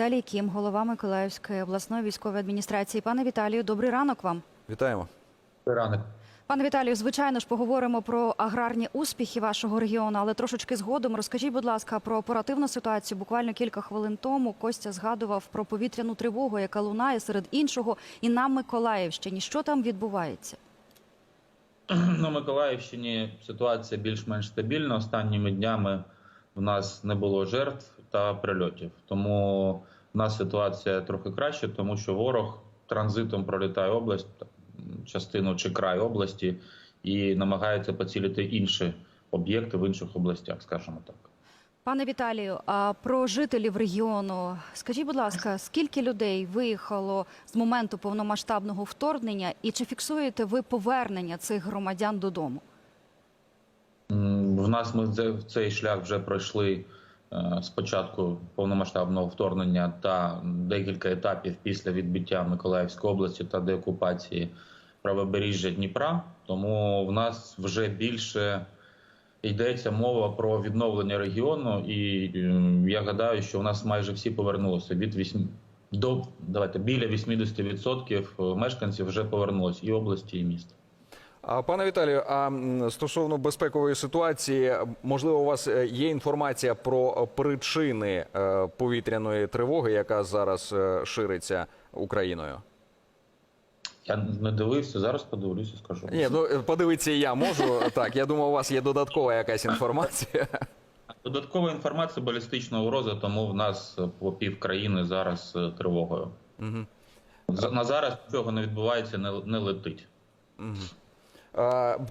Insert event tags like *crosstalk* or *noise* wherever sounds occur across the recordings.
Віталій Кім, голова Миколаївської обласної військової адміністрації. Пане Віталію, добрий ранок вам. Вітаємо. Ранок. Пане Віталію, звичайно ж поговоримо про аграрні успіхи вашого регіону, але трошечки згодом розкажіть, будь ласка, про оперативну ситуацію. Буквально кілька хвилин тому Костя згадував про повітряну тривогу, яка лунає серед іншого, і на Миколаївщині. Що там відбувається? *clears throat* На Миколаївщині ситуація більш-менш стабільна. Останніми днями в нас не було жертв та прильотів. Тому в нас ситуація трохи краще, тому що ворог транзитом пролітає область, частину чи край області, і намагається поцілити інші об'єкти в інших областях, скажімо так. Пане Віталію, а про жителів регіону скажіть, будь ласка, скільки людей виїхало з моменту повномасштабного вторгнення, і чи фіксуєте ви повернення цих громадян додому? В нас ми це- цей шлях вже пройшли е, з початку повномасштабного вторгнення та декілька етапів після відбиття Миколаївської області та деокупації правобережжя Дніпра. Тому в нас вже більше йдеться мова про відновлення регіону, і е, я гадаю, що в нас майже всі повернулися від 8 до давайте біля 80% мешканців вже повернулися і області, і міста. Пане Віталію, а стосовно безпекової ситуації, можливо, у вас е, є інформація про причини е, повітряної тривоги, яка зараз е, шириться Україною? Я не дивився, зараз подивлюся, скажу. Ні, ну подивитися я можу. *laughs* Так, я думаю, у вас є додаткова якась інформація. *laughs* Додаткова інформація балістичного угроза, тому в нас по пів країни зараз тривогою. За- На зараз цього не відбувається, не, летить. А,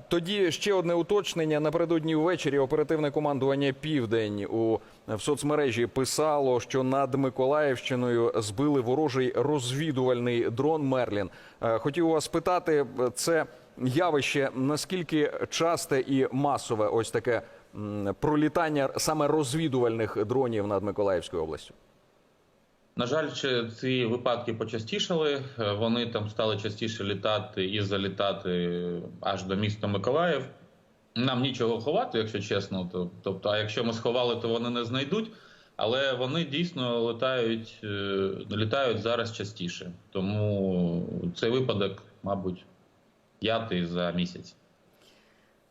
Тоді ще одне уточнення. Напередодні ввечері оперативне командування Південь у в соцмережі писало, що над Миколаївщиною збили ворожий розвідувальний дрон Мерлін. Е, Хотів вас спитати, це явище наскільки часте і масове, ось таке пролітання саме розвідувальних дронів над Миколаївською областю? На жаль, ці випадки почастішали. Е, Вони там стали частіше літати і залітати аж до міста Миколаїв. Нам нічого ховати, якщо чесно. Тобто, а якщо ми сховали, то вони не знайдуть. Але вони дійсно літають, е, літають зараз частіше. Тому цей випадок, мабуть, п'ятий за місяць.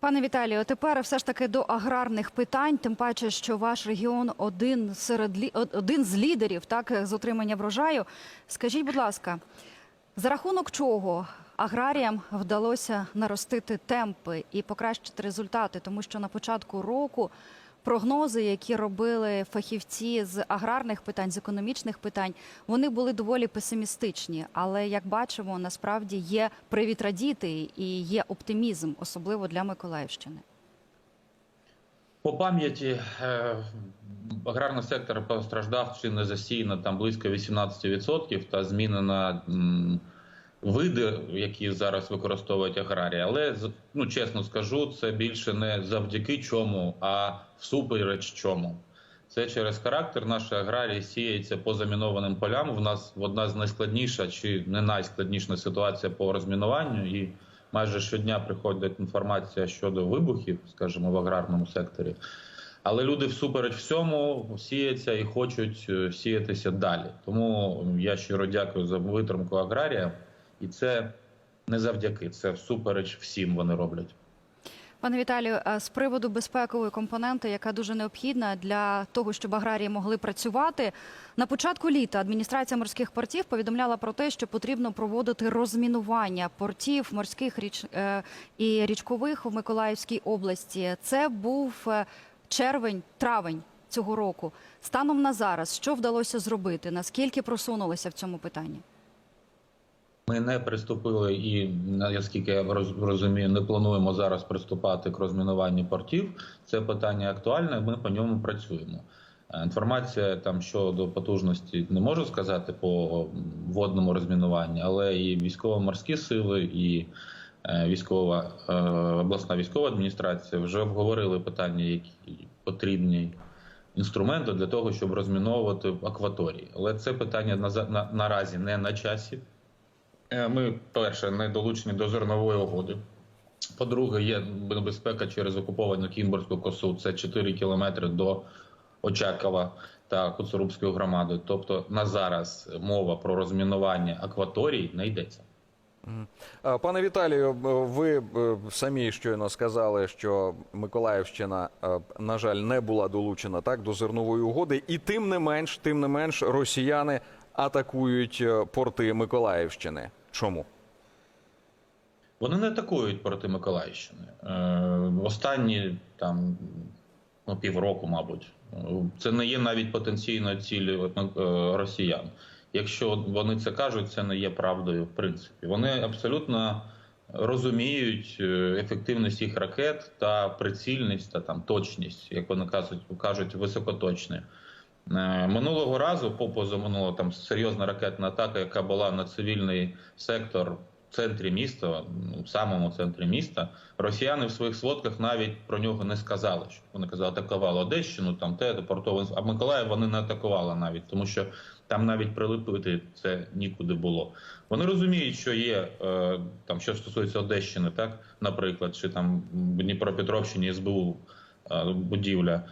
Пане Віталію, тепер все ж таки до аграрних питань, тим паче, що ваш регіон один серед один з лідерів так з отримання врожаю. Скажіть, будь ласка, за рахунок чого аграріям вдалося наростити темпи і покращити результати, тому що на початку року. Прогнози, які робили фахівці з аграрних питань, з економічних питань, вони були доволі песимістичні. Але як бачимо, насправді є привід радіти і є оптимізм, особливо для Миколаївщини. По пам'яті е, аграрний сектор постраждав чи не засіяно там близько 18% та змінена м, види, які зараз використовують аграрії. Але ну чесно скажу, це більше не завдяки чому, а всупереч чому. Це через характер нашої аграрії сіється по замінованим полям. В нас одна з найскладніша чи не найскладніша ситуація по розмінуванню, і майже щодня приходить інформація щодо вибухів, скажімо, в аграрному секторі. Але люди всупереч всьому сіяться і хочуть е, сіятися далі. Тому я щиро дякую за витримку аграрія, і це не завдяки, це всупереч всім вони роблять. Пане Віталію, з приводу безпекової компоненти, яка дуже необхідна для того, щоб аграрії могли працювати. На початку літа адміністрація морських портів повідомляла про те, що потрібно проводити розмінування портів морських річ е, і річкових в Миколаївській області. Це був е, червень, травень цього року. Станом на зараз, що вдалося зробити? Наскільки просунулися в цьому питанні? Ми не приступили і наскільки я роз- розумію, не плануємо зараз приступати к розмінуванню портів. Це питання актуальне. Ми по ньому працюємо. Е, Інформація там щодо потужності не можу сказати по водному розмінуванню, але і військово-морські сили, і е, військова е, обласна військова адміністрація вже обговорили питання, які потрібні інструменти для того, щоб розміновувати акваторії. Але це питання на, на, наразі не на часі. Е, Ми, перше, не долучені до зернової угоди. По-друге, є небезпека через окуповану Кімборську косу. Це 4 кілометри до Очакова. та Коцурубською громадою. Тобто на зараз мова про розмінування акваторій не йдеться. Е, Пане Віталію, е, ви самі щойно сказали, що Миколаївщина, на жаль, не була долучена так до зернової угоди, і тим не менш, тим не менш, росіяни атакують порти Миколаївщини. Чому? Вони не атакують проти Миколаївщини. Е, останні там ну, півроку, мабуть, це не є навіть потенційною ціллю е, росіян. Якщо вони це кажуть, це не є правдою, в принципі. Вони абсолютно розуміють е, ефективність їх ракет та прицільність та там точність, як вони кажуть, кажуть високоточні. Е, Минулого разу, по позаминулого, там серйозна ракетна атака, яка була на цивільний сектор в центрі міста, ну, в самому центрі міста, росіяни в своїх сводках навіть про нього не сказали. Що вони казали, атакували Одещину, там те, портове. А Миколаїв вони не атакували навіть, тому що там навіть прилипити це нікуди було. Вони розуміють, що є е, там, що стосується Одещини, так, наприклад, чи там в Дніпропетровщині СБУ е, будівля.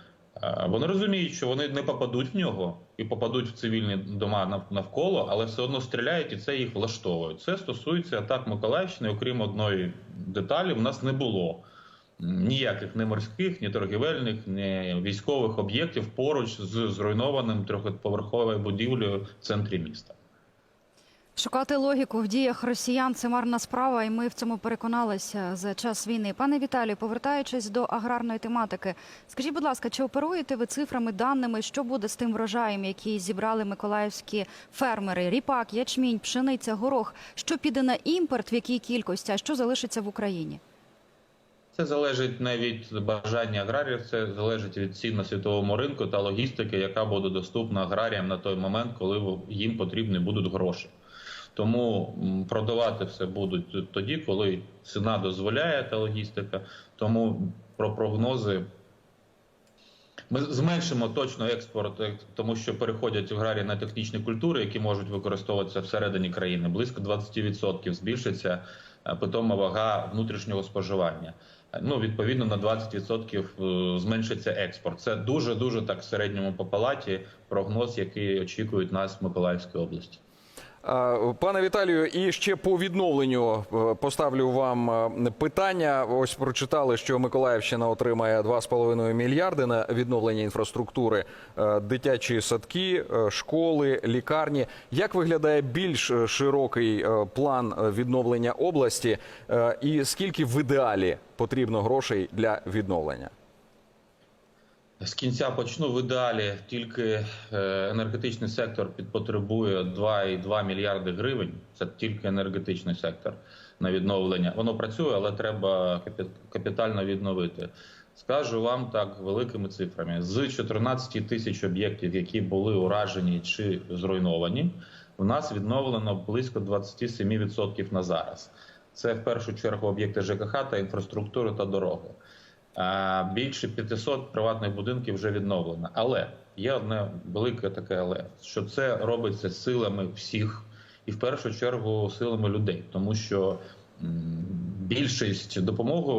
Вони розуміють, що вони не попадуть в нього і попадуть в цивільні дома навколо, але все одно стріляють і це їх влаштовує. Це стосується атак Миколаївщини, окрім одної деталі, в нас не було ніяких ні морських, ні торгівельних, ні військових об'єктів поруч з зруйнованим трьохповерховою будівлею в центрі міста. Шукати логіку в діях росіян це марна справа, і ми в цьому переконалися за час війни. Пане Віталію, повертаючись до аграрної тематики, скажіть, будь ласка, чи оперуєте ви цифрами, даними, що буде з тим врожаєм, який зібрали миколаївські фермери? Ріпак, ячмінь, пшениця, горох. Що піде на імпорт, в якій кількості, а що залишиться в Україні? Це залежить не від бажання аграріїв, це залежить від цін на світовому ринку та логістики, яка буде доступна аграріям на той момент, коли їм потрібні будуть гроші. Тому продавати все будуть тоді, коли ціна дозволяє та логістика. Тому про прогнози ми зменшимо точно експорт, е, тому що переходять аграрії на технічні культури, які можуть використовуватися всередині країни. Близько 20% збільшиться е, питома вага внутрішнього споживання. Е, Ну, відповідно, на 20% е, зменшиться експорт. Це дуже дуже так в середньому по палаті прогноз, який очікують нас в Миколаївській області. Пане Віталію, і ще по відновленню е, поставлю вам е, питання. Ось прочитали, що Миколаївщина отримає 2,5 мільярди на відновлення інфраструктури, е, дитячі садки, школи, лікарні. Як виглядає більш широкий план відновлення області, і скільки в ідеалі потрібно грошей для відновлення? З кінця почну в ідеалі. Тільки е, енергетичний сектор підпотребує 2,2 мільярди гривень. Це тільки енергетичний сектор на відновлення. Воно працює, але треба капі- капітально відновити. Скажу вам так великими цифрами: з 14 тисяч об'єктів, які були уражені чи зруйновані, в нас відновлено близько 27% на зараз. Це в першу чергу об'єкти ЖКХ та інфраструктури та дороги. Більше 500 приватних будинків вже відновлено. Але є одне велике таке але, що це робиться силами всіх і в першу чергу силами людей, тому що більшість допомоги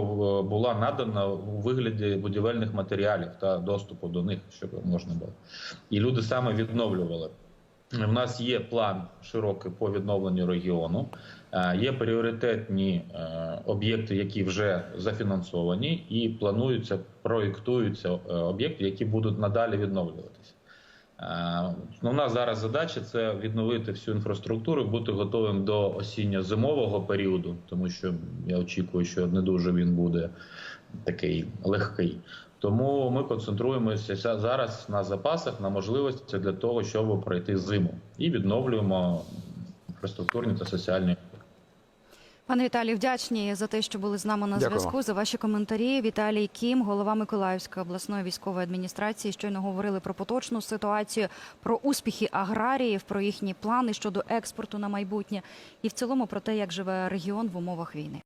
була надана у вигляді будівельних матеріалів та доступу до них, щоб можна було. І люди саме відновлювали. У нас є план широкий по відновленню регіону. Е, Є пріоритетні е, об'єкти, які вже зафінансовані, і плануються, проєктуються е, об'єкти, які будуть надалі відновлюватися. Основна зараз задача це відновити всю інфраструктуру, бути готовим до осінньо-зимового періоду, тому що я очікую, що не дуже він буде такий легкий. Тому ми концентруємося зараз на запасах, на можливості для того, щоб пройти зиму, і відновлюємо інфраструктурні та соціальні. Пане Віталію, вдячні за те, що були з нами на Дякую. зв'язку. За ваші коментарі. Віталій Кім, голова Миколаївської обласної військової адміністрації, щойно говорили про поточну ситуацію, про успіхи аграріїв, про їхні плани щодо експорту на майбутнє і в цілому про те, як живе регіон в умовах війни.